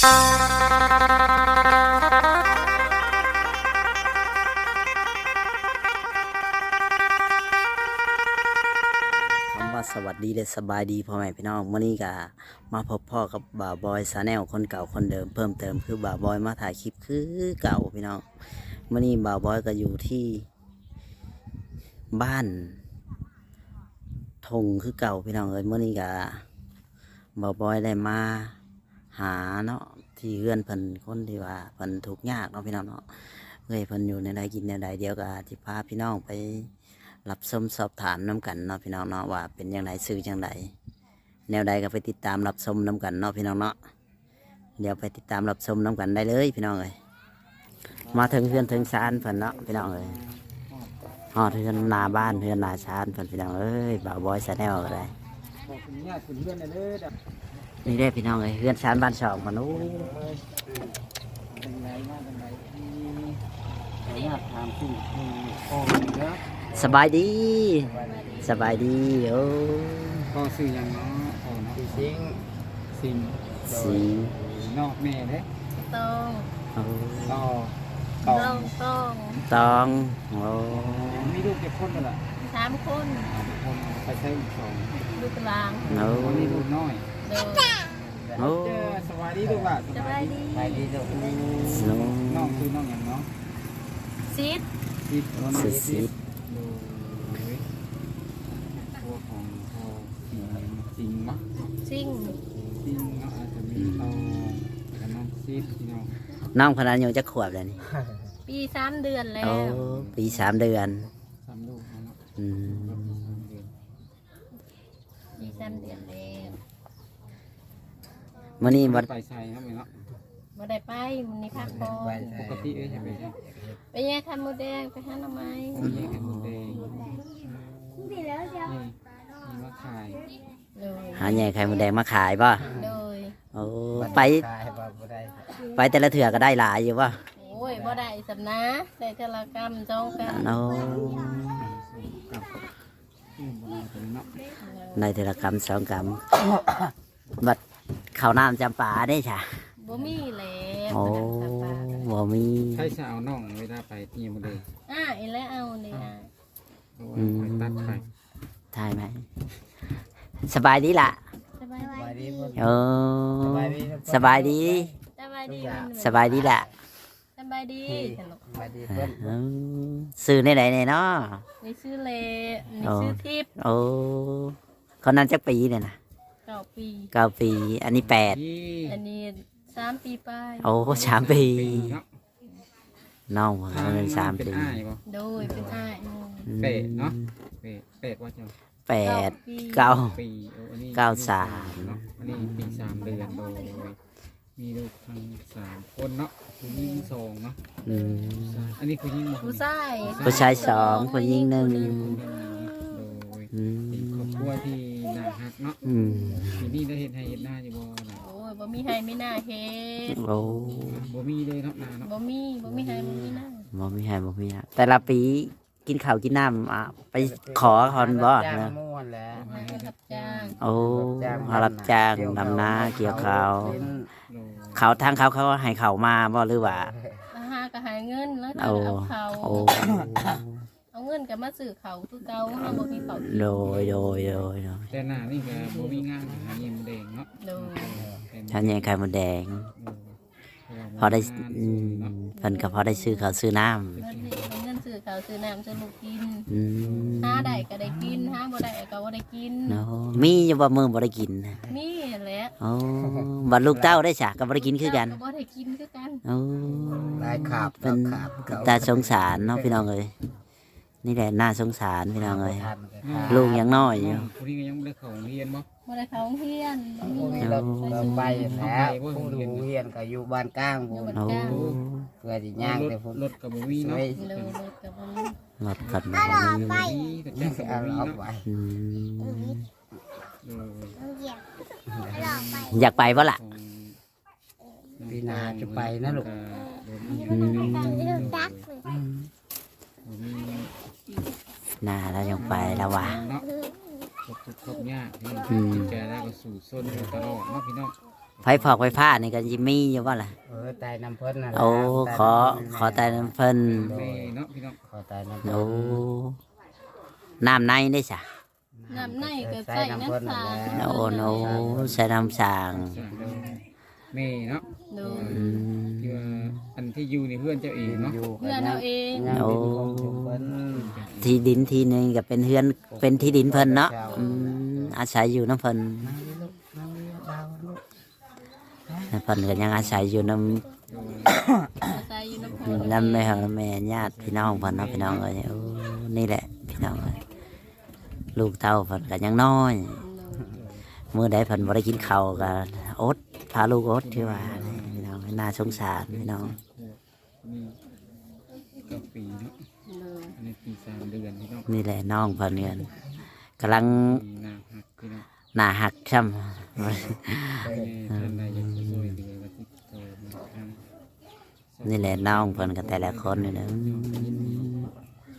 คำว่าสวัสดีและสบายดีพ่อแม่พี่น้องมื่อนี้ก็มาพบพ่อกับบ่าวบอยสาแนลคนเก่าคนเดิมเพิ่มเติมคือบ่าวบอยมาถ่ายคลิปคือเก่าพี่น้องมื่อนี้บ่าวบอยก็อยู่ที่ บ้านทงคือเก่าพี่น้องเอ้ยมื่อนี้ก็บ่าวบอยได้มา หาเนาะที่เพื่อนเพิ่นคนที่ว่าเพิ่นทุกข์ยากเนาะพี่น้องเนาะเอ้ยเพิ่นอยู่ในใดกินในใดเดียวก็ที่พาพี่น้องไปรับชมสอบถามน้ำกันเนาะพี่น้องเนาะว่าเป็นยังไงซื้อจังไดแนวใดก็ไปติดตามรับชมน้ำกันเนาะพี่น้องเนาะเดี๋ยวไปติดตามรับชมน้ำกันได้เลย พี่น้องเอ้ยมาถึงเพื่อนถึงซานเพิ่นเนาะพี่น้องเอ้ยฮอดเพื่อนหนาบ้านเพื่อนหนาชานเพิ่นพี่น้องเอ้ยบ่าวบอยชาแนลก็ได้บอกคุณญาติคุณเพื่อ นี่ได้พี่น้องเอ้ยเพื่อนชานบ้านสองมันโอ้เป็นไรมากเป็นไรที่ขออนุญาตถามสิ่งที่พ่อเด้อสบายดี สบายดีโอ้พ่อซื้อหยังเนาะพ่อเนะสิงสิงสีนอกแม่เด้ตองตอต่อต้องตองตองโอ้มีลูกเก็บคนกันละสามคนคนไปใช้อีกสองลูกกลางโอ้คนนี้ลูกน้อย โอ้เจอสวัสดีลูกหล่ะสบายดีสบายดีลูกน้องคือน้องอย่างเนาะซิดสิบน้องสิสิดูตัวของพ่อจริงจริงมั้ซิ่งจริงเนาะอาจจะมีเรากับน้องซีดพี่น้องน้องพนันอยู่จะขวบเลยนี่ปีสามเดือนแล้โอ้วปีสามเดือนสามลูกเนาะอืมสามเดือนปีสามเดือนแล้ว มื่อนี้วัดไปใส่ครับเนาะมาได้ไปมันนี่พักผ่อนปกติเอ้ยใช่ไหมครับไปแย่ทำหมูแดงไปหาหน่อไม้โอ้ยกันหมดเลยนี่นี่มาขายเลยหาแหน่ไข่มดแดงมาขายป่ะเลยโอ้ไปไปแต่ละเถื่อก็ได้หลายอยู่ป่ะโอ้ยบ่ได้สำนะได้เทละกรรมจองกรรมโอ้กับอืมบ่ได้เนาะ ในเทละกรรมสองกรรมบัด ข้าวน้ำจำปาได้ช่ะบ่มีแล้วโอ้บ่มี ใช้สาวน้องเวลาไปที่หมดเลยอะอีแล้วเอาเนี่ยอะเพราะว่าไปตัดไข่ใช่ไหม สบายดีล่ะสบายดีโอ้สบายดี สบายดีมันสบายดีล่ะสบายดีสนุกอืมซื้อในไหนในเนาะนี่ชื่อเลนี่อ๋อชื่อทิพย์โอ้เขานั้นจักปีเนี่ยนะ เก้าปี เก้าปี อันนี้แปดที่อันนี้สามปีไปโอ้สามปีเนาะน้องเขาเป็นสามเป็นปีอ้ายบ่โดยเป็นอ้ายหมู่อืมเป็ดเนาะเป็ดเป็ดว่าจะแปดปีเก้า ปีโอ้อันนี้เก้าสาม เนาะอันนี้ปีสามเดือนโดยมีลูกทั้งสามคนเนาะผู้หญิงสองเนาะอืมอันนี้ผู้หญิงบ่ผู้ชายผู้ชายสองผู้หญิงหนึ่งโดยอืเป็นครอบมครัวที่ น่าฮักเนาะอืมทีนี้ได้เห็นให้เห็นหน้าอยู่บ่น่ะโอ้ยบ่มีให้ไม่น่าเฮ็ดโอ้บ่มีเลยเนาะนาเนาะบ่มีบ่มีให้บ่มีน่าบ่มีให้บ่มีให้แต่ละปีกินข้าวกินน้ำอะไปขอคอนบ่จ้างนะม่วนแหล้วให้ไปรับจ้างโอ้เขารับจ้างดำนาเกี่ยวข้าวโดยเขาทางเขาเขาให้เขามาบ่หรือว่า อาหาก็หาเงินแล้วก็โอ้เอาเขาโอ้ เอาเงินก็มาซื้อเขาคือเก่าเฮาบ่มีเขากินโดยโดยโดยโดยแต่หน้านี่ก็บ่มีงานหาเงินแดงเนาะโดยเป็นท่านยังไข่มดแดง พอได้อืมเพิ่นก็พอได้ซื้อข้าวซื้อน้ำเงินนี่เอาเงินซื้อเขาวซื้อน้ำซื้อลูกกินอืมหาได้ก็ได้กินหาบ่ได้ก็บ่ได้กินเนาะมีอยู่บ่มือบ่ได้กินนะมีแหละโอ้บัดลูกเต้าได้ฉะก็บ่ได้กินคือกันเจ้าบ่ได้กินคือกัน โอ้ ลายขาบเป็นขาบเก่าตาสงสารเนาะพี่น้องเอ้ย นี่แหละน่าสงสารพี่น้องเอ้ยทานมันก็ขาดลูกยังน้อยอยู่ผู้นี้ก็ยังบ่ได้เข้าโรงเรียนบ่บ่ได้เข้าโรงเรียนบ่มีพวกนี้เราเราไปแล้วผู้ดูเฮียนก็อยู่บ้านกลางบุญโอ้เพื่อที่ย่างแต่ผมรถก็บ่มีเนาะช่วยเลยเลยกับบ่มีหลดกัดมาบ่มีมีแต่แจ้งก็เอาบ่มีเอาเนาะไปอืมเอออยากไปบ่ล่ะของปีหนาจะไปนะลูก อืมอืมน่าแล้วยังไปแล้วว่ะ เนาะครบทุกข์ครบยากพี่น้องอืม จิตใจแล้วก็สู่ซนอยู่ตลอดเนาะพี่น้องไฟฟอกไฟฟ้านี่ก็ยิมีอยู่ว่าล่ะเออตายน้ำเพิ่นน่ะโอ้ขอขอแต่น้ำเพิ่นแม่เนาะพี่น้องขอตายน้ำเพิ่นโอ้น้ำในได้จ้ะน้ำในก็ใส่น้ำสางโอ้โนใช้น้ำสาง แม่เนาะ โดยอืมที่ว่าอันที่อยู่ในเพื่อนเจ้าเองเนาะอยู่เพื่อนเอาเองยังโอ้เป็นของชุมเพิ่นที่ดินที่หนึงก็เป็นเฮือนเป็นที่ดินเพิ่นเนาะอืมอาศัยอยู่น้ำเพิ่นนั่งดิลูกนั่งดิดาวลูกเพิ่นก็ยังอาศัยอยู่น้อาศัยอยู่น้ำพอำน้ำแม่แม่ญาติพี่น้องเพิ่นเนาะพี่น้องเอ้ยโอ้นี่แหละพี่น้องเอ้ยลูกเต้าเพิ่นก็ยังน้อย มื้อใดเพิ่นบ่ได้กินข้าวก็อดพาลูกอดที่ว่านี่พี่ น้องน่าสงสารพี่น้องนี่ก็ปีเนาะโดยอันนี้ปีสามเดือนพี่น้องนี่แหละน้องเพิ่นเงินกำลังปีหน้าหักพี่น้องหน้าหักช่แม่ท่านใดอยากจะช่วยเหลือก็ติดต่อมาทางำนี่แหละน้องเพิ่นก็แต่ละคนนี่นะ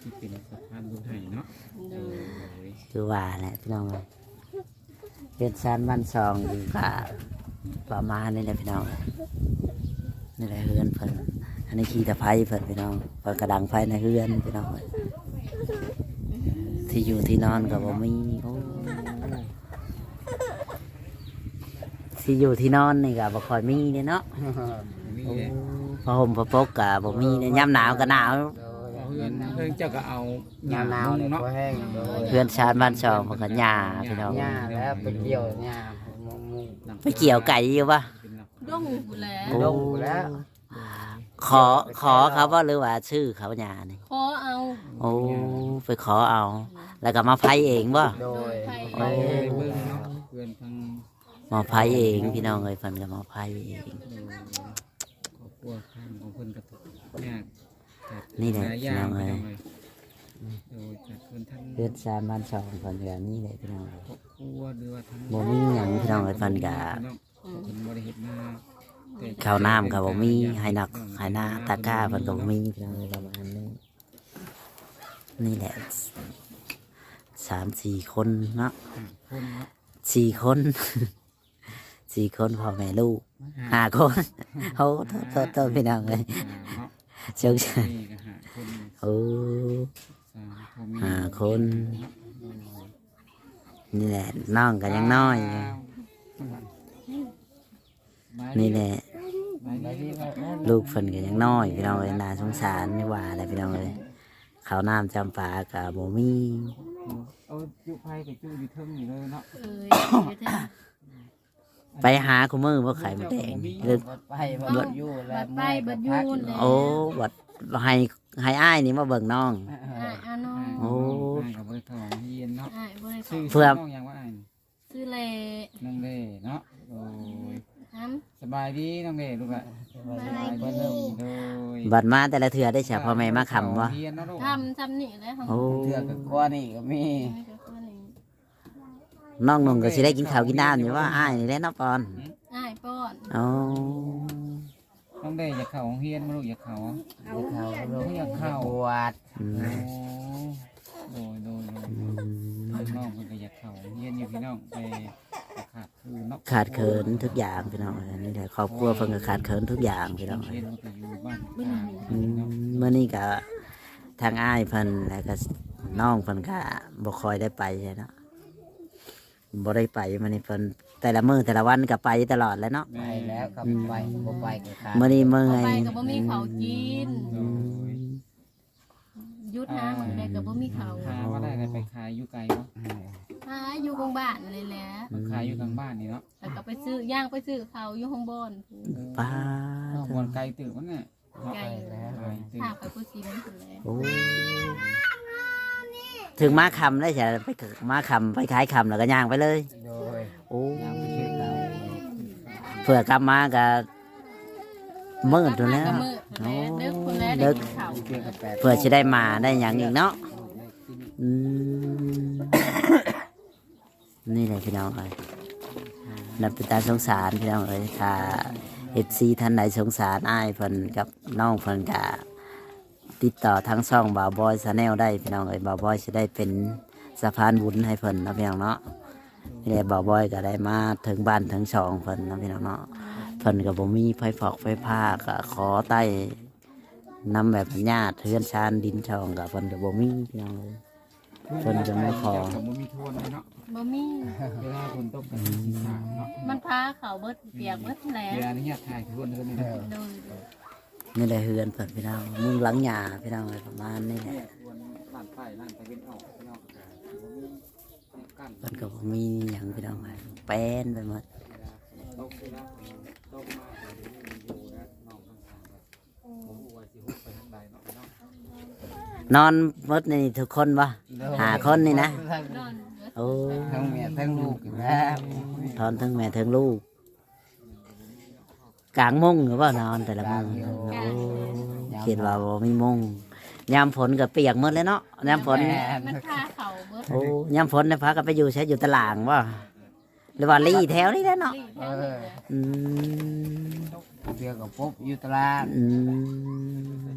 ที่เป็นสะพานบุญไห้เนาะโดโอ้ยยคือว่าแหละพี่น้องเอ้ยเฮ็ดซานบ้านซองอยู่ก็ ประมาณนี่แหละพี่น้องนี่แหละเฮือนเพิ่นอันนี้ขี่ตะไคร้เพิ่นพี่น้องเพิ่นกระดังไฟในเฮือนพี่น้องเอ้ยที่อยู่ที่นอนก็บ่มีโอ้ที่อยู่ที่นอนนี่ก็บ่ค่อยมีเด้เนาะนี่โอ้แหละพอห่มพอปกกะบ่มีเนี่ยยามหนาวก็หนาวโดยเอาเพื่อนเพื่อนเจ้าก็เอายามหนาวเนี่ยเนาะก็แห้งโดยเพื่อนชาติบ้านชองมันก็หญ้าพี่น้องหญ้าแล้วไปเกี่ยวหญ้ามุงมุง ไปเกี่ยวไก่อยู่ปะเป็นหลักด้งอยู่แล้วโอ้ลงแล้วขอขอเขาว่าหรือว่าชื่อเขาหญ้านี่ขอเอาโอ้ไปขอเอา แล้วก็มาไผเองบ่โดยโอ้ไปเบิ่งเนาะเพื่อนทางมาไผเองพี่น้องเอ้ยเพิ่นก็มาไผเอง ครอบครัวข้างของเพิ่นก็ทุกข์ยากแต่นี่แหละหลายอพี่ย่างน้องไปเอ้ยเลย โดยจากเพิ่นทั้งเพื่อนชาติบ้านชองเพิ่นก็นี่แหละพี่น้องเอ้ยครอบครัวหรือว่าทั้งบ่มีหยังพี่น้องเอ้ยเพิ่นก็อืมเพิ่นบ่ได้เฮ็ดนาแต่ข้าวน้ำก็บ่มีให้นักให้หน้าตะกร้าเพิ่นก็บ่มีพี่น้องเอ้ยประมาณนี้นี่แหละสามสี่คนเนาะคนเนาะสี่คนสี่คนพ่อแม่ลูกห้าคนโอ้โทษโทษโทษพี่น้องเลย เนาะเจ้าชายนี่ก็หาคน โอ้สามพ่อแม่ ห้าคนนี่แหละน้องก็ยังน้อยอยู่นี่แหละไปที่ไปโอ้ลูกเพิ่นก็ยังน้อยพี่น้องเลยน่าสงสารไม่ว่าอะไรพี่น้องเลยข้าวน้ำจำปากับบ่มีเอาจุไผไปจุอยู่เทิงอยู่เลยเนาะเอ้ยอยู่เถอะไปหาคุมือว่าไข่มดแดงหรือบัดไปบัดอยู่แล้วบัดไปบัดยูนเลยโอ้วัดให้ ให้อ้ายนี่มาเบิ่งน้องอะอาน้องโอ้อ้ายกับเบอร์ทองเฮียนเนาะอะบ่ได้ชื่อเขาเพื่อ น้องยังว่าอ้ายนี่ซื้อเลน้องเล่เนาะโอ้ยน้สบายดีน้องเล่ลูกอะสบายดีโดยบัดมาแต่ละเทือได้เฉพาะแม่มาคำวะเฮียนเนาะลูกำทำทำนี่แหล้วของโอ้ เทือกกับกว่านี่ก็มีไม่ก็คือนี่น้องนุ่งก็สิได้กินข้าวกินน้ำอยู่ว่าอ้ายนี่แหละเนาะปอนอ้ายป้อนอ๋อ น้องเล่อยากเข้าโรงเรียนมาลูกอยากเข้าเอาเขาลงอยากเข้าบวชอืมโอ้โดยโดยโดยอืมน้องเพิ่นก็อยากเข้าโรงเรียนอยู่พี่น้องไปขาดคือเนาะขาดเขินทุกอย่างพี่น้องอันนี่แหละครอบครัวเพิ่นก็ขาดเขินทุกอย่างพี่น้องเรียนมันก็อยู่บ้านอืมเมื่อนี้ก็ทางอ้ายเพิ่นแล้วก็น้องเพิ่นก็บ่ค่อยได้ไปใช่เนาะบ่ได้ไปมื้อนี้เพิ่น แต่ละมื้อแต่ละวันก็ไปตลอดแหล้วเนาะ ไปแล้วก็ไปบ่ไปก็ขาดมื้อนี้เมื่อเอายไปก็บ่มีข้าวกินโดยหยุดหาเหมือนกันก็บ่มีข้าวหาว่าได้อะไรไปขายอยู่ไกลเนาะหาอยู่กองบ้านเลยแหละขายอยู่กลางบ้านนี่เนาะแล้วก็ไปซื้อย่างไปซื้อข้าวอยู่ห้องบอนพู้นป้าน้องบอลไกลตื่นวะเนี่ยไกลอยู่แล้ว ไกลตื่นถ้าไปผู้ซีมันถึงแล้ว โอ้ ถึงมาคำได้ใช่ไปมาคำไปขายคำแล้วก็ย่างไปเลย โดยโอ้ยังไม่ชื่อเราเผื่อกลับมาก็มืดอยู่แล้วก็มืดแล้วเด็กคนแล้วเด็ได้กกินข้าวเกี่ยวกับแปดเผื่อจะได้มาได้อย่างอีกเนาะอืมนี่เลยพี่น้องเอ้ยนับเป็นตาสงสารพี่น้องเอ้ยถ้าเอฟซีท่านไหนสงสารอ้ายเพิ่นกับน้องเพิ่นกะ ติดต่อทั้งช่องบ่าวบอยชาแนลได้พี่น้องเอ้ยบ่าวบอยจะได้เป็นสะพานบุญให้เพิ่นเนาะพี่น้องเนาะนี่แหละบ่าวบอยก็ได้มาถึงบ้านถึงช่องเพิ่นเนาะพี่น้องเนาะเพิ่นก็บ่มีไฟฟอกไฟผ้าก็ขอใต้นำแบบญาติเทือนชานดินช่องก็เพิ่นก็บ่มีพี่น้องเลยเพิ่นจะมาขอ กับบ่มีโทนเลยเนาะบ่มี เวลาฝนตกกันสิสามเนาะมันพาเขาเบิดเปียกเบิดแหล้เวลานี้ถ่ายทุนเลยนะโดย นี่แหละเฮือนเพิ่นพี่น้องมุงหลังหญ้าพี่น้องเลยประมาณนี้แหละทวนร้านป้ายร้านตะเวนออกเนาะบ่มีกั้นเพิ่นก็บ่มีหยังพี่น้องเลยแป้นไปหมดตกนะตกมาอยู่นะน้องทั้งสามผมว่าสิฮุบไปทางใดเนาะเนาะนอนหมดนี่ทุกคนบ่หาคนนี่นะนอนเบิดโอ้ทั้งแม่ทั้งลูกอยู่แล้วทอนทั้งแม่ทั้งลูก กลางมุ้งหรือว่านอนแต่ละมุ้งโอ้คิดว่าบ่มีมุ้งยามฝนก็เปียกหมดเลยเนาะยามฝน มันพาเขาเบิดโอ้ยามฝนเนี่ยพากันไปอยู่ใช้อยู่ตลาดบ่หรือว่าลี่แถวนี้แหละเนาะรีบแถวนี้แหละอืมเพียกับปุ๊บอยู่ตลาดอืม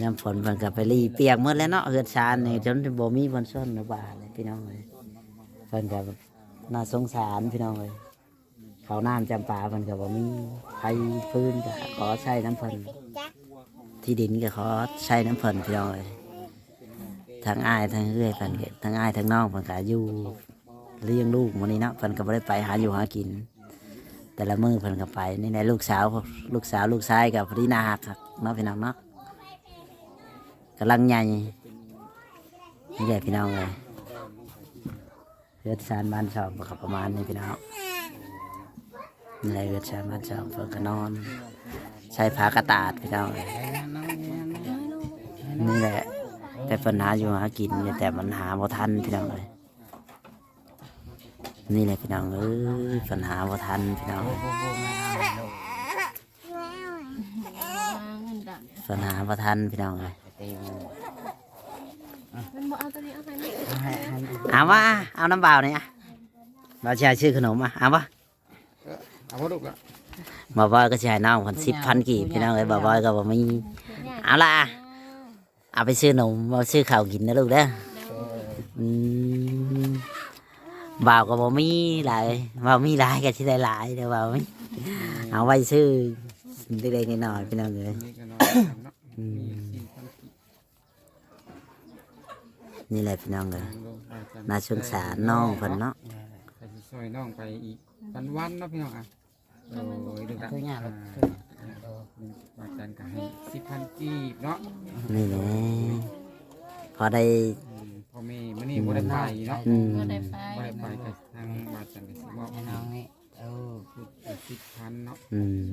ยามฝนมันก็ไปรีเปียกหมดแล้วเนาะเฮือนชานนี่จนบ่มีบนส้นหรือบาเลยพี่น้องเลยเพิ่นก็น่าสงสารพี่น้องเลย เขาน้ำจำปาเพิ่นก็บ่มีไฟพื้นก็ขอใช้น้ำเพิ่นที่ดินก็ขอใช้น้ำเพิ่นพี่น้องเลยทั้งอ้ายทั้งเอื้อยเพิ่นก็ทั้งอ้ายทั้งน้องเพิ่นก็อยู่เลี้ยงลูกมื้อนี้เนาะเพิ่นก็บ่ได้ไปหาอยู่หากิน แต่ละมือเพิ่นก็ไปนี่แหละลูกสาวลูกสาวลูกชายกับพอดีนาหักครับเนาะพี่น้องเนาะกำลังใหญ่นี่แหละพี่น้องเลยเลือดชานบ้านชอบก็ประมาณนี้พี่น้อง นี่แหละเลือดชานบ้านชอบเพิ่นก็นอน ใช้ผ้ากระตาดพี่น้องเลยนี่แหละ แต่ปัญหาอยู่หากินแต่มันหาบ่ทันพี่น้องเลยนี่แหละพี่น้องเอ้ยปัญหาบ่ทันพี่น้องปัญหาบ่ทันพี่น้องเลยไปตีมันมันบ่เอาตัวนี้เอาไปนี่ให้ให้เอาวเอาน้ำเปล่าเนี่ยเราใช้ชื่อขนมอะเอาวะ เอาพ่อลูกละบ่บอยก็ใช้น้องคนสิบพันกีบพี่น้องเลยบ่บอยก็บ่มีเอาล่ะเอาไปซื้อนมมาซื้อข้าวกินนะลูกเด้ออืมบ่าวก็บ่มีหลายบ่าวมีหลายก็สิได้หลายเด้อบ่าวมีเอาไว้ซื้อเล็กๆน้อยๆพี่น้องเลยนี่ก็นอนกันเนาะอืมมีสี่พันกี่นี่แหละพี่น้องเลยทางลงไปกันน่าสงสารน้องเพิ่นเนาะไปสิซอยน้องไปอีกวันวันๆเนาะพี่น้องอะ โอ้ยดูดัคือหยาลูกบาจันก็ให้สิบพันกีบเนาะนี่แหละพอได้อืมพ่อแม่มื้อนี้บ่ได้ไปเนาะอืมก็ได้ไปบ่ได้ไปกับทางบาจันก็สิมอบให้ให้น้น้อองงนี่เออคือสิบพันเนาะ อืม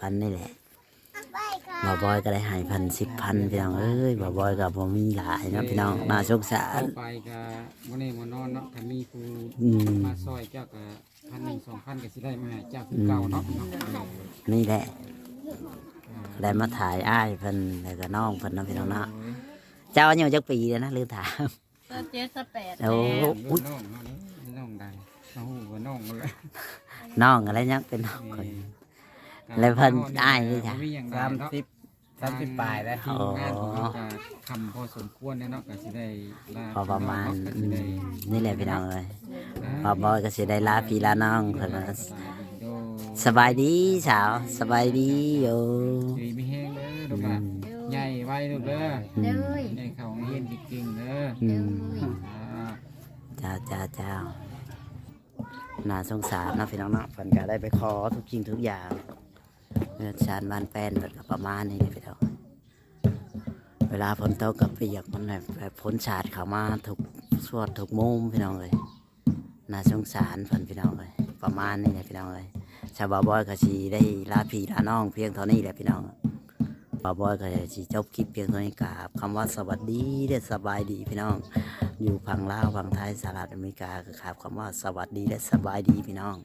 พันนี่แหละ บ่บอยก็ได้ใหายพันสิบพันพี่น้องเอ้ยบ่บอยกับบ่มีหลายเนาะพี่น้องน่าสงสารต่อไปก็บ่ได้บ่นอนเนาะถ้ามีผู้อืมมาซอยเจ้าก็พันหนึ่งสองพันก็สิได้มาให้เจ้าคือเก่าเนาะพี่น้องนี่แหละได้มาถ่ายอ้ายเพิ่นแล้วก็น้องเพิ่นเนาะพี่น้องเนาะเจ้าอายุจักปีแล้วนะลืมถามก็เจ็ดสแปดโอ้แล้วโอ้ยน้องเนาะน้องได้น้องหูว่าน้องเลยน้องอะไรยังเป็นน้องคน แล้วเพิ่นอ้ายนี่จ้ะมีอย่างไรสามเนาะสิบสามสิบปลายแล้ว ทีมงานของเราจะทำพอสมควรเนี่ยเนาะก็สิได้ลาพอประมาณก็อืสิมได้นี่แหละพี่น้องเลยอ่าบ่บอยก็สิได้ลาพี่ลาน้องเพิ่นก็โดสบายดีสาวสบายดีโยดีมีแห้งเด้อลูกอือะมใหญ่ไว้ลูกเด้ออืเด้มอใหญ่เขาเฮียนจริงๆเด้ออืมอ่าเจ้าเจ้าเจ้าน่าสงสารเนาะพี่น้องเนาะเพิ่นก็ได้ไปขอทุกสิ่งทุกอย่าง เงินชานบ้านแป้นเพิ่นก็ประมาณนี้นี่พี่น้องเวลาฝนตกกับเปียกมันแบบฝนสาดเข้ามาถูกสวดถูกมุมพี่น้องเลยน่าสงสารเพิ่นพี่น้องเลยประมาณนี้เลยพี่น้องเลยชาวบาวบอยก็สิได้ลาพี่ลาน้องเพียงเท่านี้แหละพี่น้องบาวบอยก็สิจบคลิปเพียงเท่านี้กราบคำว่าสวัสดีเด้สบายดีพี่น้อง อยู่ฝั่งลาวฝั่งไทยสหรัฐอเมริกาก็ครับคำว่าสวัสดีและสบายดีพี่น้อง